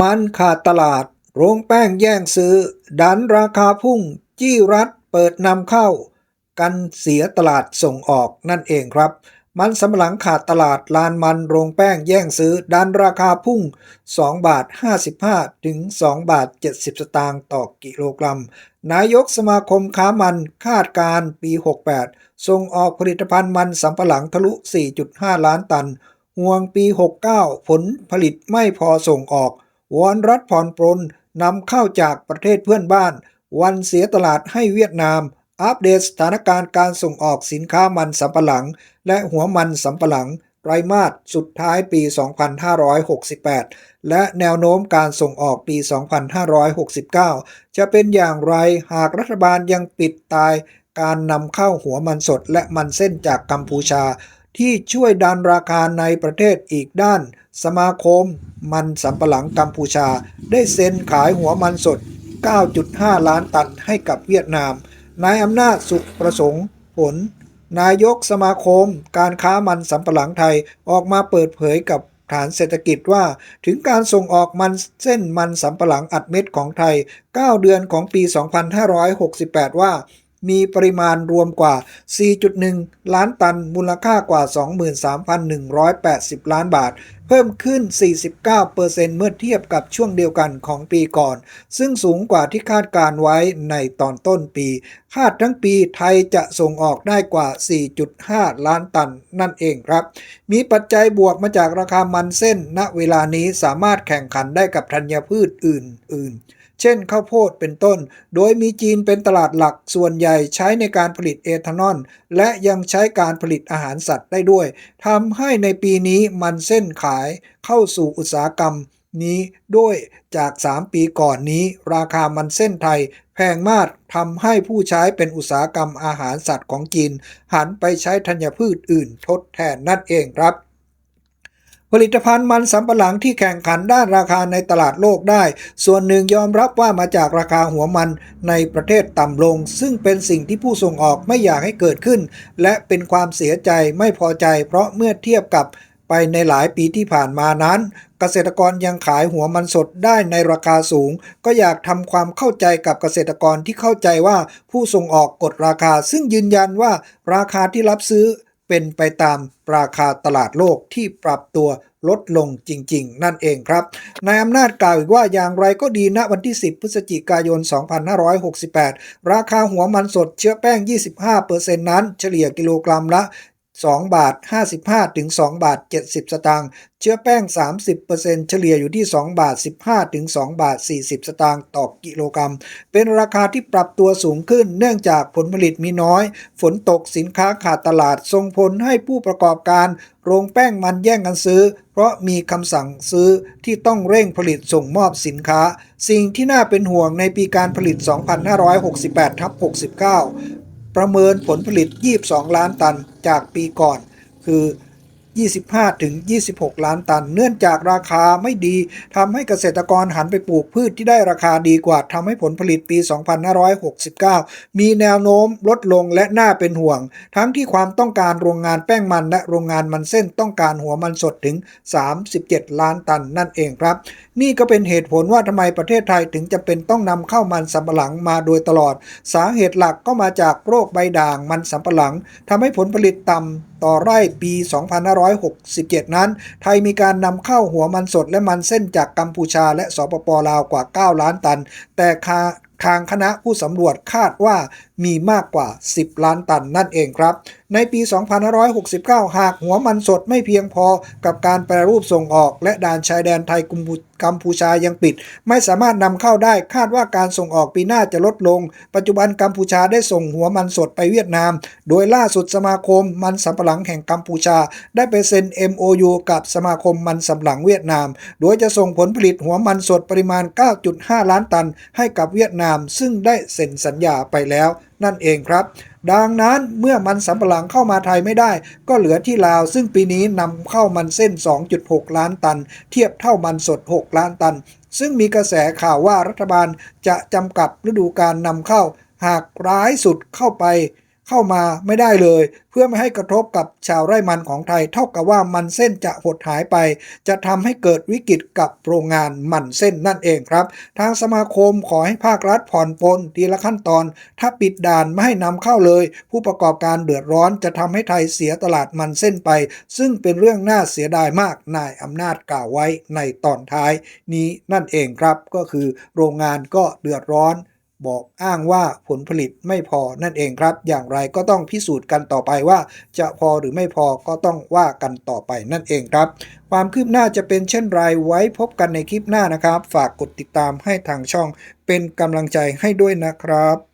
มันขาดตลาด โรงแป้งแย่งซื้อ ดันราคาพุ่ง จี้รัฐเปิดนำเข้า กันเสียตลาดส่งออกนั่นเองครับ มันสำปหลังขาดตลาดลานมันโรงแป้งแย่งซื้อ ดันราคาพุ่ง 2 บาท 55 ถึง 2 บาท 70 สตางค์ต่อกิโลกรัม นายกสมาคมค้ามันคาดการปี 68 ส่งออกผลิตภัณฑ์มันสำปะหลังทะลุ 4.5 ล้านตัน ห่วงปี 69 ผลผลิตไม่พอส่งออก วอนรัฐผ่อนปรนนำเข้าจากประเทศเพื่อนบ้าน วันเสียตลาดให้เวียดนาม อัปเดตสถานการณ์การส่งออกสินค้ามันสำปะหลัง และหัวมันสำปะหลังไตรมาสสุดท้ายปี 2568 และแนวโน้มการส่งออกปี 2569 จะเป็นอย่างไรหากรัฐบาลยังปิดตายการนำเข้าหัวมันสดและมันเส้นจากกัมพูชา ที่ช่วยดันราคาในประเทศอีกด้าน สมาคมมันสำปะหลังกัมพูชา ได้เซ็นขายหัวมันสด 9.5 ล้านตันให้กับเวียดนาม นายอำนาจสุขประสงค์ผล นายกสมาคม การค้ามันสำปะหลังไทยออกมาเปิดเผยกับฐานเศรษฐกิจว่าถึงการส่งออกมันเส้นมันสำปะหลังอัดเม็ดของไทย 9 เดือนของปี 2568 ว่า มีปริมาณรวมกว่า 4.1 ล้านตัน มูลค่ากว่า 23,180 ล้านบาท เพิ่มขึ้น 49%เมื่อเทียบกับช่วงเดียวกันของปีก่อน ซึ่งสูงกว่าที่คาดการไว้ในตอนต้นปี คาดทั้งปีไทยจะส่งออกได้กว่า 4.5 ล้านตันนั่นเองครับ มีปัจจัยบวกมาจากราคามันเส้น ณ เวลานี้สามารถแข่งขันได้กับธัญพืชอื่น ๆ เช่นข้าวโพดเป็นต้น โดยมีจีนเป็นตลาดหลักส่วนใหญ่ใช้ในการผลิตเอทานอล และยังใช้การผลิตอาหารสัตว์ได้ด้วยทำให้ในปีนี้มันเส้นขายเข้าสู่อุตสาหกรรมนี้ด้วยจาก 3 ปีก่อนนี้ ราคามันเส้นไทย แพงมากทำให้ผู้ใช้เป็นอุตสาหกรรมอาหารสัตว์ของจีน หันไปใช้ธัญพืชอื่นทดแทนนั่นเองครับ ผลิตภัณฑ์มันสำปะหลังที่แข่งขันด้านราคาในตลาดโลกได้ ส่วนหนึ่งยอมรับว่ามาจากราคาหัวมันในประเทศต่ำลง ซึ่งเป็นสิ่งที่ผู้ส่งออกไม่อยากให้เกิดขึ้น และเป็นความเสียใจไม่พอใจ เพราะเมื่อเทียบกับไปในหลายปีที่ผ่านมานั้น เกษตรกรยังขายหัวมันสดได้ในราคาสูง ก็อยากทำความเข้าใจกับเกษตรกรที่เข้าใจว่าผู้ส่งออกกดราคา ซึ่งยืนยันว่าราคาที่รับซื้อ เป็นไปตามราคาตลาดโลกที่ปรับตัวลดลงจริง ๆ นั่นเองครับนายอำนาจกล่าวอีกว่าอย่างไรก็ดีณวันที่ 10 พฤศจิกายน 2568 ราคาหัวมันสดเชื้อแป้ง 25%นั้น เฉลี่ยกิโลกรัมละ 2 บาท 55 ถึง 2 บาท 70 สตางค์ เชื้อแป้ง 30%เฉลี่ยอยู่ที่ 2 บาท 15 ถึง 2 บาท 40 สตางค์ต่อกิโลกรัม เป็นราคาที่ปรับตัวสูงขึ้น เนื่องจากผลผลิตมีน้อย ฝนตกสินค้าขาดตลาด ส่งผลให้ผู้ประกอบการโรงแป้งมันแย่งกันซื้อ เพราะมีคำสั่งซื้อที่ต้องเร่งผลิตส่งมอบสินค้า สิ่งที่น่าเป็นห่วงในปีการผลิต 2568ทับ69 ประเมินผลผลิต 22 ล้านตันจากปีก่อน คือ 25ถึง26 ล้านตัน เนื่องจากราคาไม่ดีทำให้เกษตรกรหันไปปลูกพืชที่ได้ราคาดีกว่าทำให้ผลผลิตปี 2569 มีแนวโน้มลดลงและน่าเป็นห่วง ทั้งที่ความต้องการโรงงานแป้งมันและโรงงานมันเส้นต้องการหัวมันสดถึง 37 ล้านตันนั่นเองครับ นี่ก็เป็นเหตุผลว่าทำไมประเทศไทยถึงจะเป็นต้องนำเข้ามันสำปะหลังมาโดยตลอด สาเหตุหลักก็มาจากโรคใบด่างมันสำปะหลังทำให้ผลผลิตต่ำ ต่อไร่ปี 2567 นั้น ไทยมีการนำเข้าหัวมันสดและมันเส้นจากกัมพูชาและสปปลาวกว่า 9 ล้านตัน แต่ทางคณะผู้สำรวจคาดว่ามีมากกว่า 10 ล้านตันนั่นเองครับ ในปี 2569 หากหัวมันสดไม่เพียงพอกับการแปรรูปส่งออก และด่านชายแดนไทยกัมพูชายังปิด ไม่สามารถนำเข้าได้คาดว่าการส่งออกปีหน้าจะลดลง ปัจจุบันกัมพูชาได้ส่งหัวมันสดไปเวียดนาม โดยล่าสุดสมาคมมันสำปะหลังแห่งกัมพูชา ได้ไปเซ็น MOU กับสมาคมมันสำปะหลังเวียดนาม โดยจะส่งผลผลิตหัวมันสดปริมาณ 9.5 ล้านตัน ให้กับเวียดนาม ซึ่งได้เซ็นสัญญาไปแล้ว นั่นเองครับ ดังนั้นเมื่อมันสำปะหลังเข้ามาไทยไม่ได้ ก็เหลือที่ลาว ซึ่งปีนี้นำเข้ามันเส้น 2.6 ล้านตัน เทียบเท่ามันสด 6 ล้านตัน ซึ่งมีกระแสข่าวว่ารัฐบาลจะจำกัดฤดูการนำเข้า หากร้ายสุดเข้าไป เข้ามาไม่ได้เลย เพื่อไม่ให้กระทบกับชาวไร่มันของไทย เท่ากับว่ามันเส้นจะหดหายไป จะทำให้เกิดวิกฤตกับโรงงานมันเส้นนั่นเองครับ ทางสมาคมขอให้ภาครัฐผ่อนปลนทีละขั้นตอน ถ้าปิดด่านไม่ให้นำเข้าเลย ผู้ประกอบการเดือดร้อนจะทำให้ไทยเสียตลาดมันเส้นไป ซึ่งเป็นเรื่องน่าเสียดายมากนายอำนาจกล่าวไว้ในตอนท้ายนี้นั่นเองครับ ก็คือโรงงานก็เดือดร้อน บอกอ้างว่าผลผลิตไม่พอนั่นเองครับ อย่างไรก็ต้องพิสูจน์กันต่อไปว่า จะพอหรือไม่พอก็ต้องว่ากันต่อไปนั่นเองครับ ความคืบหน้าจะเป็นเช่นไรไว้พบกันในคลิปหน้านะครับ ฝากกดติดตามให้ทางช่องเป็นกำลังใจให้ด้วยนะครับ